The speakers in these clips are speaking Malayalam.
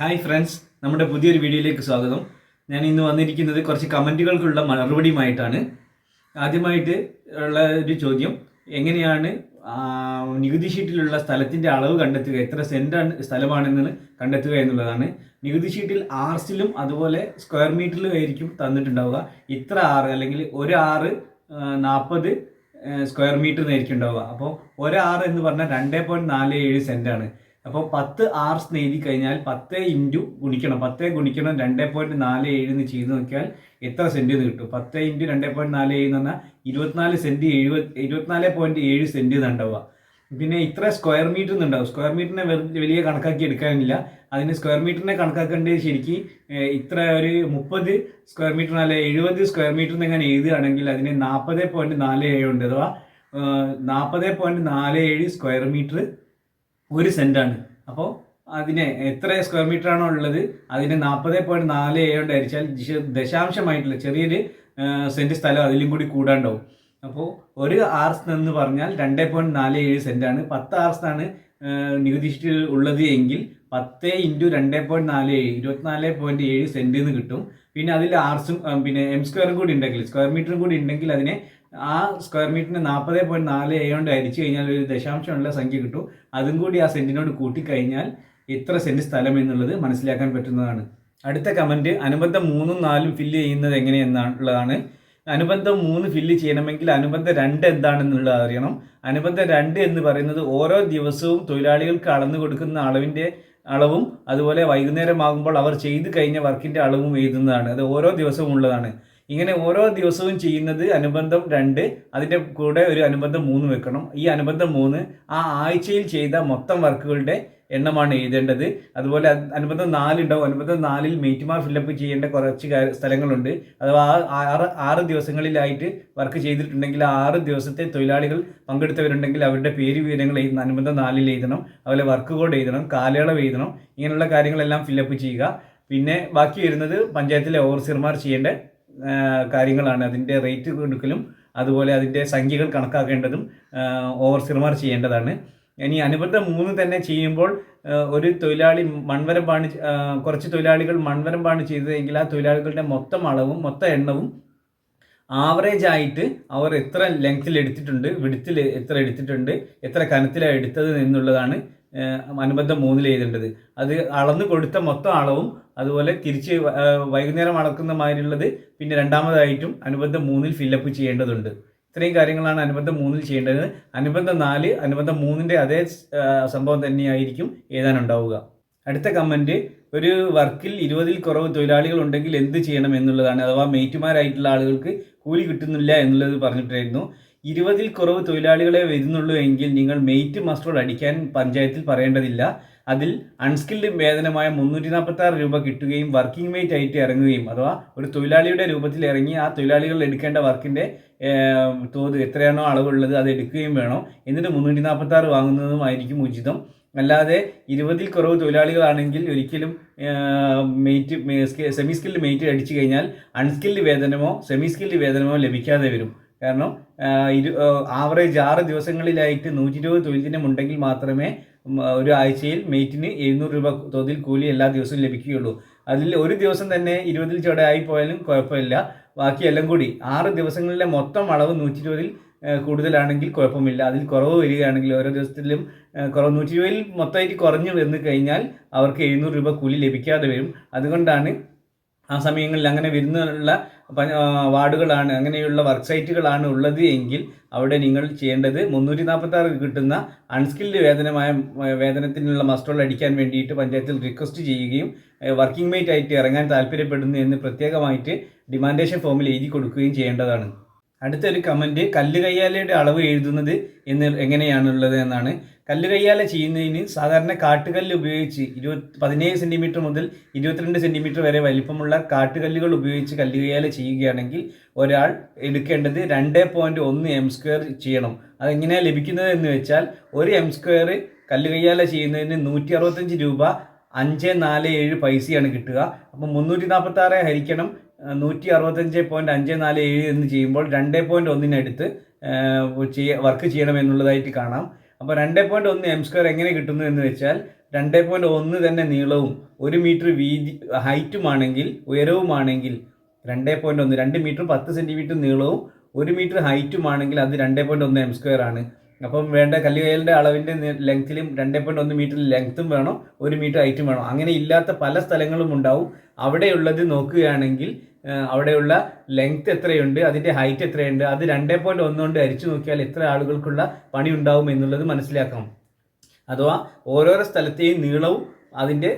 ഹായ് ഫ്രണ്ട്സ് നമ്മുടെ പുതിയൊരു വീഡിയോയിലേക്ക് സ്വാഗതം. ഞാൻ ഇന്ന് വന്നിരിക്കുന്നത് കുറച്ച് കമന്റുകൾക്കുള്ള മറുപടിയുമായിട്ടാണ്. ആദ്യമായിട്ട് ഉള്ള ഒരു ചോദ്യം എങ്ങനെയാണ് നികുതി ഷീറ്റിലുള്ള സ്ഥലത്തിന്റെ അളവ് കണ്ടെത്തുക എത്ര സെന്റാണ് സ്ഥലമാണെന്ന് കണ്ടെത്തുക എന്നുള്ളതാണ്. നികുതി ഷീറ്റിൽ ആർസിലും അതുപോലെ സ്ക്വയർ മീറ്ററിലും ആയിരിക്കും തന്നിട്ടുണ്ടാവുക. ഇത്ര ആറ് അല്ലെങ്കിൽ ഒരു ആറ് നാൽപ്പത് സ്ക്വയർ മീറ്റർ എന്നായിരിക്കും ഉണ്ടാവുക. അപ്പോൾ ഒരാറ് എന്ന് പറഞ്ഞാൽ രണ്ട് പോയിന്റ് നാല് ഏഴ് സെന്റാണ് അപ്പോൾ പത്ത് ആർസ് എഴുതി കഴിഞ്ഞാൽ പത്ത് ഇന്റു ഗുണിക്കണം. പത്ത് ഗുണിക്കണം രണ്ട് പോയിന്റ് നാല് ഏഴ് എന്ന് ചെയ്ത് നോക്കിയാൽ എത്ര സെന്റ് എന്ന് കിട്ടും? പത്ത് ഇന്റു രണ്ട് പോയിന്റ് നാല് ഏഴ് എന്ന് പറഞ്ഞാൽ ഇരുപത്തിനാല് സെന്റ് എഴുപത് ഇരുപത്തിനാല് പോയിന്റ് ഏഴ് സെന്റ് എന്നുണ്ടാവുക പിന്നെ ഇത്ര സ്ക്വയർ മീറ്റർ എന്നുണ്ടാവും സ്ക്വയർ മീറ്ററിനെ വലിയ കണക്കാക്കി എടുക്കാനില്ല. അതിന് സ്ക്വയർ മീറ്ററിനെ കണക്കാക്കേണ്ടത് ശരിക്കും ഇത്ര ഒരു മുപ്പത് സ്ക്വയർ മീറ്റർ അല്ലെ എഴുപത് സ്ക്വയർ മീറ്റർ എങ്ങനെ എഴുതുകയാണെങ്കിൽ അതിന് നാൽപ്പത് പോയിന്റ് നാല് ഏഴ് ഉണ്ട്. അഥവാ നാൽപ്പത് പോയിന്റ് നാല് ഏഴ് സ്ക്വയർ മീറ്റർ ഒരു സെന്റാണ്. അപ്പോൾ അതിനെ എത്ര സ്ക്വയർ മീറ്റർ ആണോ ഉള്ളത്? അതിന് നാൽപ്പത് പോയിന്റ് നാല് ഏഴ് കൊണ്ട് ഹരിച്ചാൽ ദശാംശമായിട്ടുള്ള ചെറിയൊരു സെന്റ് സ്ഥലം അതിലും കൂടി കൂടാണ്ടാവും. അപ്പോൾ ഒരു ആർസ് എന്ന് പറഞ്ഞാൽ രണ്ട് പോയിന്റ് നാല് ഏഴ് സെന്റാണ്. പത്ത് ആർസ് ആണ് ആ, നികുതി ഉള്ളത് എങ്കിൽ പത്ത് ഇന്റു രണ്ട് പോയിന്റ് നാല് ഏഴ് ഇരുപത്തിനാല് പോയിന്റ് ഏഴ് സെന്റ് എന്ന് കിട്ടും. പിന്നെ അതിൽ ആർസും പിന്നെ എം സ്ക്വയറും കൂടി ഉണ്ടെങ്കിൽ സ്ക്വയർ മീറ്ററും കൂടി ഉണ്ടെങ്കിൽ അതിനെ ആ സ്ക്വയർ മീറ്ററിന് നാൽപ്പത് പോയിന്റ് നാല് ഏഴ് കൊണ്ട് കഴിഞ്ഞാൽ ഒരു ദശാംശമുള്ള സംഖ്യ കിട്ടും. അതും കൂടി ആ സെന്റിനോട് കൂട്ടിക്കഴിഞ്ഞാൽ എത്ര സെന്റ് സ്ഥലം എന്നുള്ളത് മനസ്സിലാക്കാൻ പറ്റുന്നതാണ്. അടുത്ത കമന്റ് അനുബന്ധം മൂന്നും നാലും ഫില്ല് ചെയ്യുന്നത് എങ്ങനെയെന്നുള്ളതാണ് അനുബന്ധം മൂന്ന് ഫില്ല് ചെയ്യണമെങ്കിൽ അനുബന്ധം രണ്ട് എന്താണെന്നുള്ളത് അറിയണം. അനുബന്ധം രണ്ട് എന്ന് പറയുന്നത് ഓരോ ദിവസവും തൊഴിലാളികൾക്ക് അളന്നു കൊടുക്കുന്ന അളവിന്റെ അളവും അതുപോലെ വൈകുന്നേരമാകുമ്പോൾ അവർ ചെയ്തു കഴിഞ്ഞ വർക്കിന്റെ അളവും എഴുതുന്നതാണ്. അത് ഓരോ ദിവസവും ഉള്ളതാണ്. ഇങ്ങനെ ഓരോ ദിവസവും ചെയ്യുന്നത് അനുബന്ധം രണ്ട് അതിന്റെ കൂടെ ഒരു അനുബന്ധം മൂന്ന് വെക്കണം. ഈ അനുബന്ധം മൂന്ന് ആ ആഴ്ചയിൽ ചെയ്ത മൊത്തം വർക്കുകളുടെ എണ്ണമാണ് എഴുതേണ്ടത്. അതുപോലെ അത് അനുബന്ധം നാലുണ്ടാവും. അനുബന്ധം നാലിൽ മേറ്റുമാർ ഫില്ലപ്പ് ചെയ്യേണ്ട കുറച്ച് സ്ഥലങ്ങളുണ്ട്. അഥവാ ആറ് ആറ് ദിവസങ്ങളിലായിട്ട് വർക്ക് ചെയ്തിട്ടുണ്ടെങ്കിൽ ആറ് ദിവസത്തെ തൊഴിലാളികൾ പങ്കെടുത്തവരുണ്ടെങ്കിൽ അവരുടെ പേര് വിവരങ്ങൾ എഴുതുന്ന അനുബന്ധം നാലിൽ എഴുതണം. അതുപോലെ വർക്ക് കോഡ് എഴുതണം. കാലയളവ് എഴുതണം. ഇങ്ങനെയുള്ള കാര്യങ്ങളെല്ലാം ഫില്ലപ്പ് ചെയ്യുക. പിന്നെ ബാക്കി വരുന്നത് പഞ്ചായത്തിലെ ഓവർസിയർമാർ ചെയ്യേണ്ട കാര്യങ്ങളാണ് അതിന്റെ റേറ്റ് കൊടുക്കലും അതുപോലെ അതിന്റെ സംഖ്യകൾ കണക്കാക്കേണ്ടതും ഓവർ സിർമാർ ചെയ്യേണ്ടതാണ്. ഇനി അനുബന്ധം മൂന്ന് തന്നെ ചെയ്യുമ്പോൾ ഒരു തൊഴിലാളി മൺവരം പാണി കുറച്ച് തൊഴിലാളികൾ മൺവരം പാണി ചെയ്തതെങ്കിൽ ആ തൊഴിലാളികളുടെ മൊത്തം അളവും മൊത്തം എണ്ണവും ആവറേജ് ആയിട്ട് അവർ എത്ര ലെങ്ത്തിൽ എടുത്തിട്ടുണ്ട് വിടുത്തിൽ എത്ര എടുത്തിട്ടുണ്ട് എത്ര കനത്തിലാണ് എടുത്തത് എന്നുള്ളതാണ് അനുബന്ധം മൂന്നിൽ എഴുതേണ്ടത്. അത് അളന്ന് കൊടുത്ത മൊത്തം അളവും അതുപോലെ തിരിച്ച് വൈകുന്നേരം അളക്കുന്ന മാതിരിയുള്ളത് പിന്നെ രണ്ടാമതായിട്ടും അനുബന്ധം മൂന്നിൽ ഫില്ലപ്പ് ചെയ്യേണ്ടതുണ്ട്. ഇത്രയും കാര്യങ്ങളാണ് അനുബന്ധം മൂന്നിൽ ചെയ്യേണ്ടത്. അനുബന്ധം നാല് അനുബന്ധം മൂന്നിന്റെ അതേ സംഭവം തന്നെയായിരിക്കും എഴുതാനുണ്ടാവുക. അടുത്ത കമന്റ് ഒരു വർക്കിൽ ഇരുപതിൽ കുറവ് തൊഴിലാളികൾ ഉണ്ടെങ്കിൽ എന്ത് ചെയ്യണം എന്നുള്ളതാണ്. അഥവാ മേറ്റുമാരായിട്ടുള്ള ആളുകൾക്ക് കൂലി കിട്ടുന്നില്ല എന്നുള്ളത് പറഞ്ഞിട്ടായിരുന്നു. ഇരുപതിൽ കുറവ് തൊഴിലാളികളെ വരുന്നുള്ളൂ എങ്കിൽ നിങ്ങൾ മെയ്റ്റ് മസ്റ്ററോട് അടിക്കാൻ പഞ്ചായത്തിൽ പറയേണ്ടതില്ല. അതിൽ അൺസ്കിൽഡ് വേതനമായ മുന്നൂറ്റി നാൽപ്പത്തി ആറ് രൂപ കിട്ടുകയും വർക്കിംഗ് മെയ്റ്റ് ആയിട്ട് ഇറങ്ങുകയും അഥവാ ഒരു തൊഴിലാളിയുടെ രൂപത്തിൽ ഇറങ്ങി ആ തൊഴിലാളികൾ എടുക്കേണ്ട വർക്കിന്റെ ഏം, തോത് എത്രയാണോ അളവുള്ളത് അത് എടുക്കുകയും വേണം? എന്നിട്ട് മുന്നൂറ്റി നാൽപ്പത്തി ആറ് വാങ്ങുന്നതുമായിരിക്കും ഉചിതം. അല്ലാതെ ഇരുപതിൽ കുറവ് തൊഴിലാളികളാണെങ്കിൽ ഒരിക്കലും മെയ്റ്റ് സെമി സ്കിൽഡ് മെയ്റ്റ് അടിച്ചു കഴിഞ്ഞാൽ അൺസ്കിൽഡ് വേതനമോ സെമി സ്കിൽഡ് വേതനമോ ലഭിക്കാതെ വരും. കാരണം ഇരു ആവറേജ് ആറ് ദിവസങ്ങളിലായിട്ട് നൂറ്റി ഇരുപത് തൊഴിൽ ദിനം ഉണ്ടെങ്കിൽ മാത്രമേ ഒരു ആഴ്ചയിൽ മെയ്റ്റിന് എഴുന്നൂറ് രൂപ തോതിൽ കൂലി എല്ലാ ദിവസവും ലഭിക്കുകയുള്ളൂ. അതിൽ ഒരു ദിവസം തന്നെ ഇരുപതിൽ ആയി പോയാലും കുഴപ്പമില്ല. ബാക്കിയെല്ലാം കൂടി ആറ് ദിവസങ്ങളിലെ മൊത്തം അളവ് നൂറ്റി ഇരുപതിൽ കൂടുതലാണെങ്കിൽ കുഴപ്പമില്ല. അതിൽ കുറവ് വരികയാണെങ്കിൽ ഓരോ ദിവസത്തിലും കുറവ് നൂറ്റി ഇരുപതിൽ മൊത്തമായിട്ട് കുറഞ്ഞു വന്നു കഴിഞ്ഞാൽ അവർക്ക് എഴുന്നൂറ് രൂപ കൂലി ലഭിക്കാതെ വരും. അതുകൊണ്ടാണ് ആ സമയങ്ങളിൽ അങ്ങനെ വരുന്നുള്ള വാർഡുകളാണ് അങ്ങനെയുള്ള വർക്ക് സൈറ്റുകളാണ് ഉള്ളത് എങ്കിൽ അവിടെ നിങ്ങൾ ചെയ്യേണ്ടത് മുന്നൂറ്റി നാൽപ്പത്തി കിട്ടുന്ന അൺസ്കിൽഡ് വേതനമായ വേതനത്തിനുള്ള മസ്റ്റോൾ അടിക്കാൻ വേണ്ടിയിട്ട് പഞ്ചായത്തിൽ റിക്വസ്റ്റ് ചെയ്യുകയും വർക്കിംഗ് മേറ്റ് ആയിട്ട് ഇറങ്ങാൻ താല്പര്യപ്പെടുന്നു എന്ന് പ്രത്യേകമായിട്ട് ഡിമാൻഡേഷൻ ഫോമിൽ എഴുതി കൊടുക്കുകയും ചെയ്യേണ്ടതാണ്. അടുത്തൊരു കമന്റ് കല്ല് കയ്യാലയുടെ അളവ് എഴുതുന്നത് എന്ന് എങ്ങനെയാണുള്ളത് എന്നാണ് കല്ല് കയ്യാല ചെയ്യുന്നതിന് സാധാരണ കാട്ടുകല്ല് ഉപയോഗിച്ച് ഇരുപത്തി പതിനേഴ് സെന്റിമീറ്റർ മുതൽ ഇരുപത്തിരണ്ട് സെന്റിമീറ്റർ വരെ വലിപ്പമുള്ള കാട്ടുകല്ലുകൾ ഉപയോഗിച്ച് കല്ല് കയ്യാല ചെയ്യുകയാണെങ്കിൽ ഒരാൾ എടുക്കേണ്ടത് രണ്ട് പോയിന്റ് ഒന്ന് എം സ്ക്വയർ ചെയ്യണം. അതെങ്ങനെയാണ് ലഭിക്കുന്നത് എന്ന് വെച്ചാൽ ഒരു എം സ്ക്വയർ കല്ല് കയ്യാല ചെയ്യുന്നതിന് നൂറ്റി അറുപത്തഞ്ച് രൂപ അഞ്ച് നാല് ഏഴ് പൈസയാണ് കിട്ടുക. അപ്പം മുന്നൂറ്റി നാൽപ്പത്തി ആറ് ഹരിക്കണം നൂറ്റി അറുപത്തഞ്ച് പോയിന്റ് അഞ്ച് നാല് ഏഴ് എന്ന് ചെയ്യുമ്പോൾ രണ്ട് പോയിന്റ് ഒന്നിനടുത്ത് ചെയ്യ വർക്ക് ചെയ്യണം എന്നുള്ളതായിട്ട് കാണാം. അപ്പോൾ രണ്ട് പോയിന്റ് ഒന്ന് എം സ്ക്വയർ എങ്ങനെ കിട്ടുന്നു എന്ന് വെച്ചാൽ രണ്ട് പോയിന്റ് ഒന്ന് തന്നെ നീളവും ഒരു മീറ്റർ വീതി ഹൈറ്റുമാണെങ്കിൽ ഉയരവുമാണെങ്കിൽ രണ്ട് പോയിന്റ് ഒന്ന് രണ്ട് മീറ്റർ പത്ത് സെന്റിമീറ്റർ നീളവും ഒരു മീറ്റർ ഹൈറ്റുമാണെങ്കിൽ അത് രണ്ട് പോയിന്റ് ഒന്ന് എം സ്ക്വയർ ആണ്. അപ്പം വേണ്ട കല്ലുകയലിന്റെ അളവിന്റെ ലെങ്ത്തിലും രണ്ടേ പോയിന്റ് ഒന്ന് മീറ്റർ ലെങ്ത്തും വേണം ഒരു മീറ്റർ ഹൈറ്റും വേണം. അങ്ങനെ ഇല്ലാത്ത പല സ്ഥലങ്ങളും ഉണ്ടാവും. അവിടെയുള്ളത് നോക്കുകയാണെങ്കിൽ അവിടെയുള്ള ലെങ്ത് എത്രയുണ്ട് അതിന്റെ ഹൈറ്റ് എത്രയുണ്ട് അത് രണ്ടേ പോയിന്റ് ഒന്ന് കൊണ്ട് അരിച്ചു നോക്കിയാൽ എത്ര ആളുകൾക്കുള്ള പണി ഉണ്ടാവും എന്നുള്ളത് മനസ്സിലാക്കാം. അഥവാ ഓരോരോ സ്ഥലത്തെയും നീളവും അതിന്റെ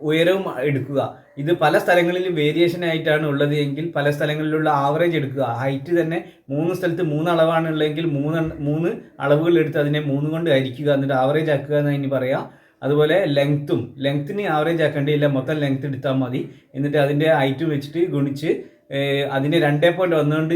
ഉയരവും എടുക്കുക. ഇത് പല സ്ഥലങ്ങളിലും വേരിയേഷൻ ആയിട്ടാണ് ഉള്ളത് എങ്കിൽ പല സ്ഥലങ്ങളിലുള്ള ആവറേജ് എടുക്കുക. ഹൈറ്റ് തന്നെ മൂന്ന് സ്ഥലത്ത് മൂന്ന് അളവാണ് ഉള്ളതെങ്കിൽ മൂന്ന് മൂന്ന് അളവുകൾ എടുത്ത് അതിനെ മൂന്ന് കൊണ്ട് ഹരിക്കുക എന്നിട്ട് ആവറേജ് ആക്കുക എന്ന് ഇനി പറയാം. അതുപോലെ ലെങ്ത്തും ലെങ്ത്തിന് ആവറേജ് ആക്കേണ്ടിയില്ല മൊത്തം ലെങ്ത് എടുത്താൽ മതി. എന്നിട്ട് അതിന്റെ ഹൈറ്റ് വെച്ചിട്ട് ഗുണിച്ച് അതിനെ രണ്ടേ പോയിന്റ് ഒന്നുകൊണ്ട്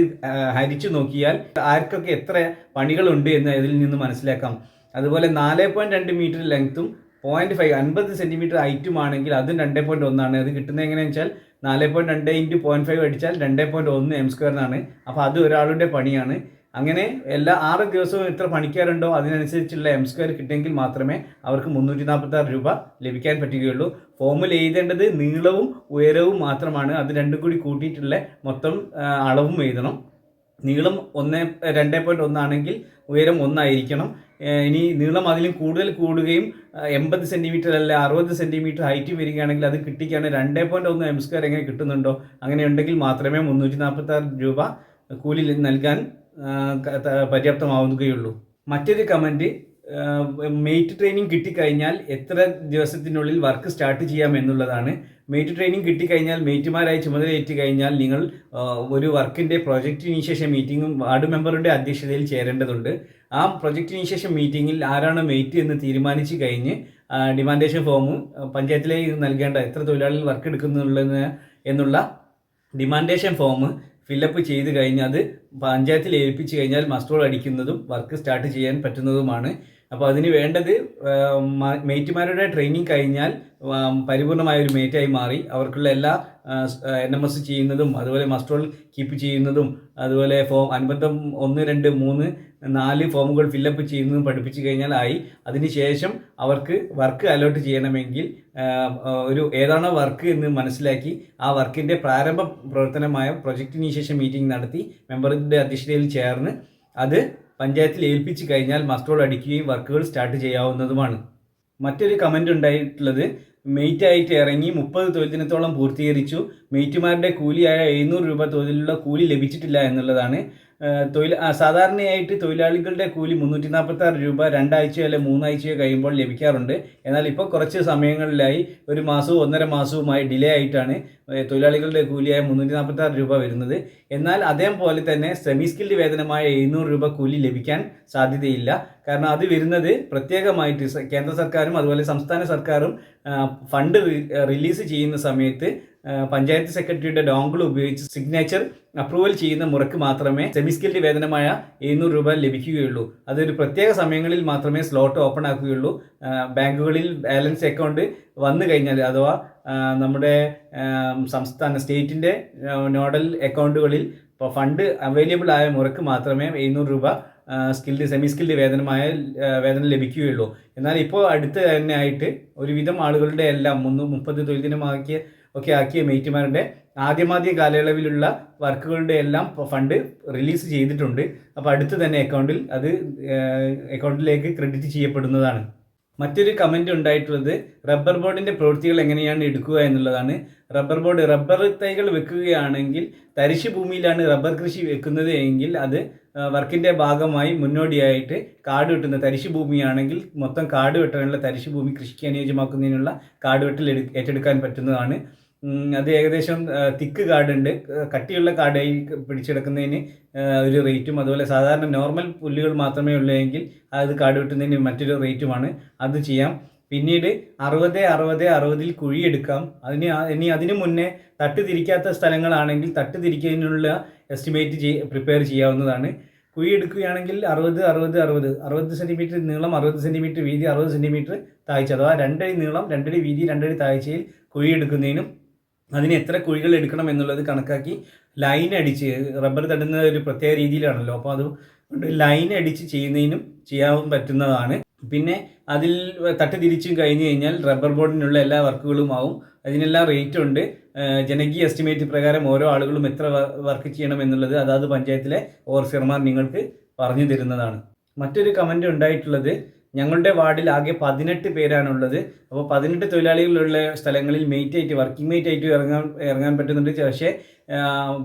ഹരിച്ചു നോക്കിയാൽ ആർക്കൊക്കെ എത്ര പണികളുണ്ട് എന്ന് ഇതിൽ നിന്ന് മനസ്സിലാക്കാം. അതുപോലെ നാല് പോയിന്റ് രണ്ട് മീറ്റർ ലെങ്ത്തും പോയിന്റ് ഫൈവ് അൻപത് സെന്റിമീറ്റർ ഹൈറ്റും ആണെങ്കിൽ അതും രണ്ടേ പോയിന്റ് ഒന്നാണ്. അത് കിട്ടുന്നത് എങ്ങനെയാണെന്ന് വെച്ചാൽ നാല് പോയിന്റ് രണ്ട് ഇന്റു പോയിന്റ് ഫൈവ് അടിച്ചാൽ രണ്ടേ പോയിന്റ് ഒന്ന് എം സ്ക്വയറിനാണ് അപ്പോൾ അത് ഒരാളുടെ പണിയാണ്. അങ്ങനെ എല്ലാ ആറ് ദിവസവും എത്ര പണിക്കാരുണ്ടോ അതിനനുസരിച്ചുള്ള എം സ്ക്വയർ കിട്ടിയെങ്കിൽ മാത്രമേ അവർക്ക് മുന്നൂറ്റി നാൽപ്പത്തി ആറ് രൂപ ലഭിക്കാൻ പറ്റുകയുള്ളൂ. ഫോമിൽ എഴുതേണ്ടത് നീളവും ഉയരവും മാത്രമാണ്. അത് രണ്ടും കൂടി കൂട്ടിയിട്ടുള്ള മൊത്തം അളവും എഴുതണം. നീളം ഒന്ന് രണ്ട് പോയിന്റ് ഒന്നാണെങ്കിൽ ഉയരം ഒന്നായിരിക്കണം. ഇനി നീളം അതിലും കൂടുതൽ കൂടുകയും എൺപത് സെന്റിമീറ്റർ അല്ല അറുപത് സെന്റിമീറ്റർ ഹൈറ്റ് വരികയാണെങ്കിൽ അത് കിട്ടിക്കാണ് രണ്ട് പോയിന്റ് ഒന്ന് എം സ്ക്വയർ എങ്ങനെ കിട്ടുന്നുണ്ടോ? അങ്ങനെ ഉണ്ടെങ്കിൽ മാത്രമേ മുന്നൂറ്റി നാൽപ്പത്തി ആറ് രൂപ കൂലി നൽകാൻ പര്യാപ്തമാവുകയുള്ളൂ. മറ്റൊരു കമന്റ് മെയ്റ്റ് ട്രെയിനിങ് കിട്ടിക്കഴിഞ്ഞാൽ എത്ര ദിവസത്തിനുള്ളിൽ വർക്ക് സ്റ്റാർട്ട് ചെയ്യാം എന്നുള്ളതാണ്. മെയ്റ്റ് ട്രെയിനിങ് കിട്ടിക്കഴിഞ്ഞാൽ മെയ്റ്റുമാരായി ചുമതലയേറ്റ് കഴിഞ്ഞാൽ നിങ്ങൾ ഒരു വർക്കിന്റെ പ്രൊജക്റ്റ് ഇനീഷ്യേഷൻ മീറ്റിംഗും വാർഡ് മെമ്പറുടെ അധ്യക്ഷതയിൽ ചേരേണ്ടതുണ്ട്. ആ പ്രൊജക്റ്റ് ഇനീഷ്യേഷൻ മീറ്റിംഗിൽ ആരാണ് മെയ്റ്റ് എന്ന് തീരുമാനിച്ചു കഴിഞ്ഞ് ഡിമാൻഡേഷൻ ഫോം പഞ്ചായത്തിലേക്ക് നൽകേണ്ട എത്ര തൊഴിലാളികൾ വർക്ക് എടുക്കുന്നുള്ളതിന് എന്നുള്ള ഡിമാൻഡേഷൻ ഫോം ഫില്ലപ്പ് ചെയ്ത് കഴിഞ്ഞ് അത് പഞ്ചായത്തിൽ ഏൽപ്പിച്ചു കഴിഞ്ഞാൽ മസ്റ്റോൾ അടിക്കുന്നതും വർക്ക് സ്റ്റാർട്ട് ചെയ്യാൻ പറ്റുന്നതുമാണ്. അപ്പോൾ അതിന് വേണ്ടത് മേറ്റുമാരുടെ ട്രെയിനിങ് കഴിഞ്ഞാൽ പരിപൂർണമായ ഒരു മേറ്റായി മാറി. അവർക്കുള്ള എല്ലാ എൻ എം എസ് ചെയ്യുന്നതും അതുപോലെ മസ്റ്റോൾ കീപ്പ് ചെയ്യുന്നതും അതുപോലെ ഫോം അനുബന്ധം ഒന്ന് രണ്ട് മൂന്ന് നാല് ഫോമുകൾ ഫില്ലപ്പ് ചെയ്യുന്നതും പഠിപ്പിച്ചു കഴിഞ്ഞാൽ ആയി. അതിനുശേഷം അവർക്ക് വർക്ക് അലോട്ട് ചെയ്യണമെങ്കിൽ ഒരു ഏതാണ് വർക്ക് എന്ന് മനസ്സിലാക്കി ആ വർക്കിന്റെ പ്രാരംഭ പ്രവർത്തനമായ പ്രൊജക്റ്റ് ഇനീഷ്യേഷൻ മീറ്റിംഗ് നടത്തി മെമ്പറിന്റെ അധ്യക്ഷതയിൽ ചേർന്ന് അത് പഞ്ചായത്തിൽ ഏൽപ്പിച്ചു കഴിഞ്ഞാൽ മസ്റ്റോൾ അടിക്കുകയും വർക്കുകൾ സ്റ്റാർട്ട് ചെയ്യാവുന്നതുമാണ്. മറ്റൊരു കമന്റ് ഉണ്ടായിട്ടുള്ളത് മെയ്റ്റ് ആയിട്ട് ഇറങ്ങി മുപ്പത് തൊഴിൽ ദിനത്തോളം പൂർത്തീകരിച്ചു. മെയ്റ്റുമാരുടെ കൂലിയായ എഴുന്നൂറ് രൂപ തൊഴിലുള്ള കൂലി ലഭിച്ചിട്ടില്ല എന്നുള്ളതാണ് തൊഴിൽ സാധാരണയായിട്ട് തൊഴിലാളികളുടെ കൂലി മുന്നൂറ്റി നാൽപ്പത്തി ആറ് രൂപ രണ്ടാഴ്ചയോ അല്ലെങ്കിൽ മൂന്നാഴ്ചയോ കഴിയുമ്പോൾ ലഭിക്കാറുണ്ട്. എന്നാൽ ഇപ്പോൾ കുറച്ച് സമയങ്ങളിലായി ഒരു മാസവും ഒന്നര മാസവുമായി ഡിലേ ആയിട്ടാണ് തൊഴിലാളികളുടെ കൂലിയായ മുന്നൂറ്റി നാൽപ്പത്തി ആറ് രൂപ വരുന്നത്. എന്നാൽ അതേപോലെ തന്നെ സെമി സ്കിൽഡ് വേതനമായ എഴുന്നൂറ് രൂപ കൂലി ലഭിക്കാൻ സാധ്യതയില്ല. കാരണം അത് വരുന്നത് പ്രത്യേകമായിട്ട് കേന്ദ്ര സർക്കാരും അതുപോലെ സംസ്ഥാന സർക്കാരും ഫണ്ട് റിലീസ് ചെയ്യുന്ന സമയത്ത് പഞ്ചായത്ത് സെക്രട്ടറിയുടെ ഡോങ്കിൾ ഉപയോഗിച്ച് സിഗ്നേച്ചർ അപ്രൂവൽ ചെയ്യുന്ന മുറയ്ക്ക് മാത്രമേ സെമിസ്കിൽഡ് വേതനമായ എഴുന്നൂറ് രൂപ ലഭിക്കുകയുള്ളൂ. അതൊരു പ്രത്യേക സമയങ്ങളിൽ മാത്രമേ സ്ലോട്ട് ഓപ്പൺ ആക്കുകയുള്ളൂ. ബാങ്കുകളിൽ ബാലൻസ് അക്കൗണ്ട് വന്നു കഴിഞ്ഞാൽ അഥവാ നമ്മുടെ സംസ്ഥാന സ്റ്റേറ്റിന്റെ നോഡൽ അക്കൗണ്ടുകളിൽ ഇപ്പോൾ ഫണ്ട് അവൈലബിൾ ആയ മുറയ്ക്ക് മാത്രമേ എഴുന്നൂറ് രൂപ സ്കിൽഡ് സെമി സ്കിൽഡ് വേതനമായ വേതനം ലഭിക്കുകയുള്ളൂ. എന്നാൽ ഇപ്പോൾ അടുത്ത് തന്നെ ആയിട്ട് ഒരുവിധം ആളുകളുടെ എല്ലാം മുന്നൂ മുപ്പത് തൊഴിൽ ദിനമാക്കിയ ഒക്കെ ആക്കിയ മേറ്റുമാരുടെ ആദ്യമാദ്യ കാലയളവിലുള്ള വർക്കുകളുടെ എല്ലാം ഫണ്ട് റിലീസ് ചെയ്തിട്ടുണ്ട്. അപ്പോൾ അടുത്ത് തന്നെ അക്കൗണ്ടിൽ അത് അക്കൗണ്ടിലേക്ക് ക്രെഡിറ്റ് ചെയ്യപ്പെടുന്നതാണ്. മറ്റൊരു കമന്റ് ഉണ്ടായിട്ടുള്ളത് റബ്ബർ ബോർഡിന്റെ പ്രവൃത്തികൾ എങ്ങനെയാണ് എടുക്കുക എന്നുള്ളതാണ്. റബ്ബർ ബോർഡ് റബ്ബർ തൈകൾ വെക്കുകയാണെങ്കിൽ തരിശ് ഭൂമിയിലാണ് റബ്ബർ കൃഷി വെക്കുന്നത് എങ്കിൽ അത് വർക്കിന്റെ ഭാഗമായി മുന്നോടിയായിട്ട് കാട് വെട്ടുന്ന തരിശ് ഭൂമിയാണെങ്കിൽ മൊത്തം കാട് വെട്ടാനുള്ള തരിശ് ഭൂമി കൃഷിക്ക് അനുയോജ്യമാക്കുന്നതിനുള്ള കാട് വെട്ടൽ ഏറ്റെടുക്കാൻ പറ്റുന്നതാണ്. അത് ഏകദേശം തിക്ക് ഉണ്ട്. കട്ടിയുള്ള കാടായി പിടിച്ചെടുക്കുന്നതിന് ഒരു റേറ്റും അതുപോലെ സാധാരണ നോർമൽ പുല്ലുകൾ മാത്രമേ ഉള്ളെങ്കിൽ അത് കാട് വെട്ടുന്നതിന് മറ്റൊരു റേറ്റുമാണ് അത് ചെയ്യാം. പിന്നീട് അറുപത് അറുപത് അറുപതിൽ കുഴിയെടുക്കാം. അതിന് ഇനി അതിനു മുന്നേ തട്ട് തിരിക്കാത്ത സ്ഥലങ്ങളാണെങ്കിൽ തട്ട് തിരിക്കുന്നതിനുള്ള എസ്റ്റിമേറ്റ് ചെയ് പ്രിപ്പയർ ചെയ്യാവുന്നതാണ്. കുഴി എടുക്കുകയാണെങ്കിൽ അറുപത് അറുപത് അറുപത്. അറുപത് സെന്റിമീറ്റർ നീളം അറുപത് സെന്റിമീറ്റർ വീതി അറുപത് സെന്റിമീറ്റർ താഴ്ച. അഥവാ രണ്ടടി നീളം രണ്ടടി വീതി രണ്ടടി താഴ്ചയിൽ കുഴി എടുക്കുന്നതിനും അതിന് എത്ര കുഴികൾ എടുക്കണം എന്നുള്ളത് കണക്കാക്കി ലൈൻ അടിച്ച് റബ്ബർ തടുന്ന ഒരു പ്രത്യേക രീതിയിലാണല്ലോ. അപ്പോൾ അത് ലൈൻ അടിച്ച് ചെയ്യുന്നതിനും ചെയ്യാൻ പറ്റുന്നതാണ്. പിന്നെ അതിൽ തട്ട് തിരിച്ചും കഴിഞ്ഞു കഴിഞ്ഞാൽ റബ്ബർ ബോർഡിനുള്ള എല്ലാ വർക്കുകളും ആവും. അതിനെല്ലാം റേറ്റ് ഉണ്ട്. ജനകീയ എസ്റ്റിമേറ്റ് പ്രകാരം ഓരോ ആളുകളും എത്ര വർക്ക് ചെയ്യണം എന്നുള്ളത് അതാത് പഞ്ചായത്തിലെ ഓവർസിയർമാർ നിങ്ങൾക്ക് പറഞ്ഞു തരുന്നതാണ്. മറ്റൊരു കമന്റ് ഉണ്ടായിട്ടുള്ളത് ഞങ്ങളുടെ വാർഡിൽ ആകെ പതിനെട്ട് പേരാണുള്ളത്. അപ്പോൾ പതിനെട്ട് തൊഴിലാളികളുള്ള സ്ഥലങ്ങളിൽ മെയ്റ്റ് ആയിട്ട് വർക്കിംഗ് മെയ്റ്റ് ആയിട്ട് ഇറങ്ങാൻ ഇറങ്ങാൻ പറ്റുന്നുണ്ട്. പക്ഷേ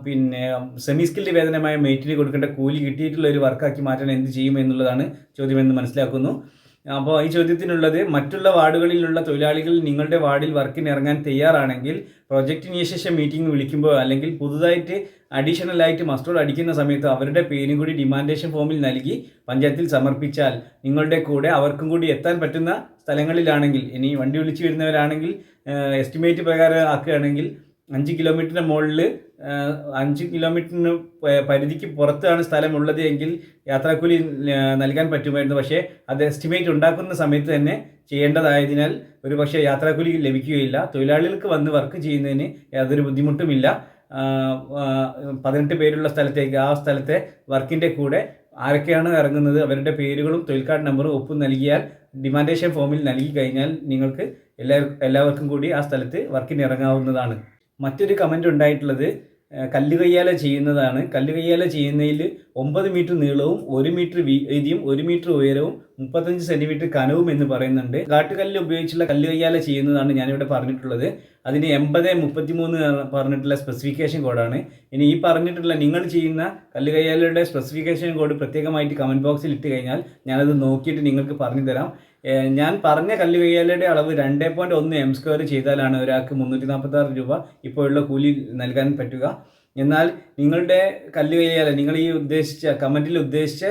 പിന്നെ സെമി സ്കിൽഡ് വേതനമായ മെയ്റ്റിന് കൊടുക്കേണ്ട കൂലി കിട്ടിയിട്ടുള്ള ഒരു വർക്കാക്കി മാറ്റാൻ എന്ത് ചെയ്യും എന്നുള്ളതാണ് ചോദ്യമെന്ന് മനസ്സിലാക്കുന്നു. അപ്പോൾ ഈ ചോദ്യത്തിനുള്ളത് മറ്റുള്ള വാർഡുകളിലുള്ള തൊഴിലാളികൾ നിങ്ങളുടെ വാർഡിൽ വർക്കിന് ഇറങ്ങാൻ തയ്യാറാണെങ്കിൽ പ്രൊജക്ട് ഇനിയേഷൻ മീറ്റിംഗ് വിളിക്കുമ്പോൾ അല്ലെങ്കിൽ പുതുതായിട്ട് അഡീഷണൽ ആയിട്ട് മസ്റ്റോഡ് അടിക്കുന്ന സമയത്ത് അവരുടെ പേരും കൂടി ഡിമാൻഡേഷൻ ഫോമിൽ നൽകി പഞ്ചായത്തിൽ സമർപ്പിച്ചാൽ നിങ്ങളുടെ കൂടെ അവർക്കും കൂടി എത്താൻ പറ്റുന്ന സ്ഥലങ്ങളിലാണെങ്കിൽ ഇനി വണ്ടി വിളിച്ചു വരുന്നവരാണെങ്കിൽ എസ്റ്റിമേറ്റ് പ്രകാരം ആക്കുകയാണെങ്കിൽ അഞ്ച് കിലോമീറ്ററിന് മുകളിൽ അഞ്ച് കിലോമീറ്ററിന് പരിധിക്ക് പുറത്താണ് സ്ഥലമുള്ളത് എങ്കിൽ യാത്രാക്കൂലി നൽകാൻ പറ്റുമായിരുന്നു. പക്ഷേ അത് എസ്റ്റിമേറ്റ് ഉണ്ടാക്കുന്ന സമയത്ത് തന്നെ ചെയ്യേണ്ടതായതിനാൽ ഒരു പക്ഷേ യാത്രാക്കൂലി ലഭിക്കുകയില്ല. തൊഴിലാളികൾക്ക് വന്ന് വർക്ക് ചെയ്യുന്നതിന് യാതൊരു ബുദ്ധിമുട്ടുമില്ല. പതിനെട്ട് പേരുള്ള സ്ഥലത്തേക്ക് ആ സ്ഥലത്തെ വർക്കിന്റെ കൂടെ ആരൊക്കെയാണ് ഇറങ്ങുന്നത് അവരുടെ പേരുകളും തൊഴിൽ കാർഡ് നമ്പറും ഒപ്പും നൽകിയാൽ ഡിമാൻഡേഷൻ ഫോമിൽ നൽകി കഴിഞ്ഞാൽ നിങ്ങൾക്ക് എല്ലാ എല്ലാവർക്കും കൂടി ആ സ്ഥലത്ത് വർക്കിന് ഇറങ്ങാവുന്നതാണ്. മറ്റൊരു കമന്റ് ഉണ്ടായിട്ടുള്ളത് കല്ലുകയ്യാല ചെയ്യുന്നതാണ്. കല്ലുകയ്യാല ചെയ്യുന്നതിൽ ഒമ്പത് മീറ്റർ നീളവും ഒരു മീറ്റർ വീതിയും ഒരു മീറ്റർ ഉയരവും മുപ്പത്തഞ്ച് സെന്റിമീറ്റർ കനവും എന്ന് പറയുന്നുണ്ട്. കാട്ടുകല്ല് ഉപയോഗിച്ചുള്ള കല്ലുകയ്യാല ചെയ്യുന്നതാണ് ഞാനിവിടെ പറഞ്ഞിട്ടുള്ളത്. അതിന് എൺപത് മുപ്പത്തിമൂന്ന് പറഞ്ഞിട്ടുള്ള സ്പെസിഫിക്കേഷൻ കോഡാണ് ഇനി ഈ പറഞ്ഞിട്ടുള്ള നിങ്ങൾ ചെയ്യുന്ന കല്ലുകയ്യാലയുടെ സ്പെസിഫിക്കേഷൻ കോഡ് പ്രത്യേകമായിട്ട് കമന്റ് ബോക്സിൽ ഇട്ട് കഴിഞ്ഞാൽ ഞാനത് നോക്കിയിട്ട് നിങ്ങൾക്ക് പറഞ്ഞു തരാം ഞാൻ പറഞ്ഞ കല്ലുകയ്യാലയുടെ അളവ് രണ്ട് പോയിന്റ് ഒന്ന് എം സ്ക്വയർ ചെയ്താലാണ് ഒരാൾക്ക് മുന്നൂറ്റി നാൽപ്പത്തി ആറ് രൂപ ഇപ്പോഴുള്ള കൂലി നൽകാൻ പറ്റുക. എന്നാൽ നിങ്ങളുടെ കല്ലുകയ്യാല നിങ്ങൾ ഈ ഉദ്ദേശിച്ച കമന്റിൽ ഉദ്ദേശിച്ച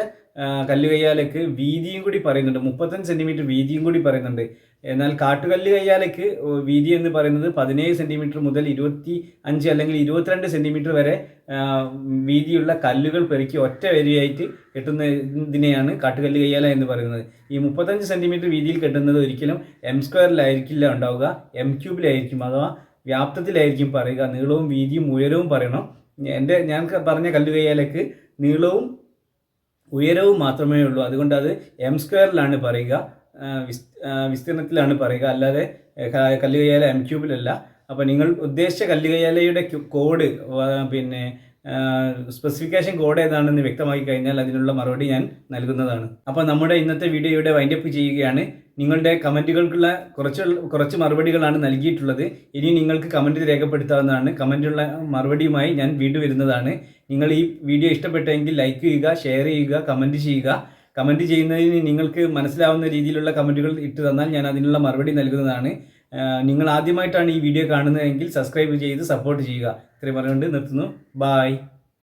കല്ലുകയ്യാലയ്ക്ക് വീതിയും കൂടി പറയുന്നുണ്ട്. മുപ്പത്തഞ്ച് സെന്റിമീറ്റർ വീതിയും കൂടി പറയുന്നുണ്ട്. എന്നാൽ കാട്ടുകല്ല് കയ്യാലയ്ക്ക് വീതി എന്ന് പറയുന്നത് പതിനേഴ് സെന്റിമീറ്റർ മുതൽ ഇരുപത്തി അഞ്ച് അല്ലെങ്കിൽ ഇരുപത്തിരണ്ട് സെന്റിമീറ്റർ വരെ വീതിയുള്ള കല്ലുകൾ പെറുക്കി ഒറ്റ വരിയായിട്ട് കെട്ടുന്നതിനെയാണ് കാട്ടുകല്ല് കയ്യാല എന്ന് പറയുന്നത്. ഈ മുപ്പത്തഞ്ച് സെന്റിമീറ്റർ വീതിയിൽ കെട്ടുന്നത് ഒരിക്കലും എം സ്ക്വയറിലായിരിക്കില്ല ഉണ്ടാവുക. എം ക്യൂബിലായിരിക്കും അഥവാ വ്യാപ്തത്തിലായിരിക്കും പറയുക. നീളവും വീതിയും ഉയരവും പറയണം. എന്റെ ഞാൻ പറഞ്ഞ കല്ല് കയ്യാലയ്ക്ക് നീളവും ഉയരവും മാത്രമേ ഉള്ളൂ. അതുകൊണ്ട് അത് എം സ്ക്വയറിലാണ് പറയുക. വിസ്തീർണത്തിലാണ് പറയുക. അല്ലാതെ കല്ലുകയാല എം ക്യൂബിലല്ല അപ്പോൾ നിങ്ങൾ ഉദ്ദേശിച്ച കല്ലുകയ്യാലയുടെ കോഡ് പിന്നെ സ്പെസിഫിക്കേഷൻ കോഡ് ഏതാണെന്ന് വ്യക്തമാക്കി കഴിഞ്ഞാൽ അതിനുള്ള മറുപടി ഞാൻ നൽകുന്നതാണ്. അപ്പോൾ നമ്മുടെ ഇന്നത്തെ വീഡിയോ ഇവിടെ വൈൻഡപ്പ് ചെയ്യുകയാണ്. നിങ്ങളുടെ കമന്റുകൾക്കുള്ള കുറച്ച് കുറച്ച് മറുപടികളാണ് നൽകിയിട്ടുള്ളത്. ഇനി നിങ്ങൾക്ക് കമന്റ് രേഖപ്പെടുത്താവുന്നതാണ്. കമന്റുള്ള മറുപടിയുമായി ഞാൻ വീണ്ടും വരുന്നതാണ്. നിങ്ങൾ ഈ വീഡിയോ ഇഷ്ടപ്പെട്ടെങ്കിൽ ലൈക്ക് ചെയ്യുക ഷെയർ ചെയ്യുക കമന്റ് ചെയ്യുക. കമന്റ് ചെയ്യുന്നതിന് നിങ്ങൾക്ക് മനസ്സിലാവുന്ന രീതിയിലുള്ള കമന്റുകൾ ഇട്ട് തന്നാൽ ഞാൻ അതിനുള്ള മറുപടി നൽകുന്നതാണ്. നിങ്ങൾ ആദ്യമായിട്ടാണ് ഈ വീഡിയോ കാണുന്നതെങ്കിൽ സബ്സ്ക്രൈബ് ചെയ്ത് സപ്പോർട്ട് ചെയ്യുക. ഇത്രയും പറഞ്ഞുകൊണ്ട് നിർത്തുന്നു. ബായ്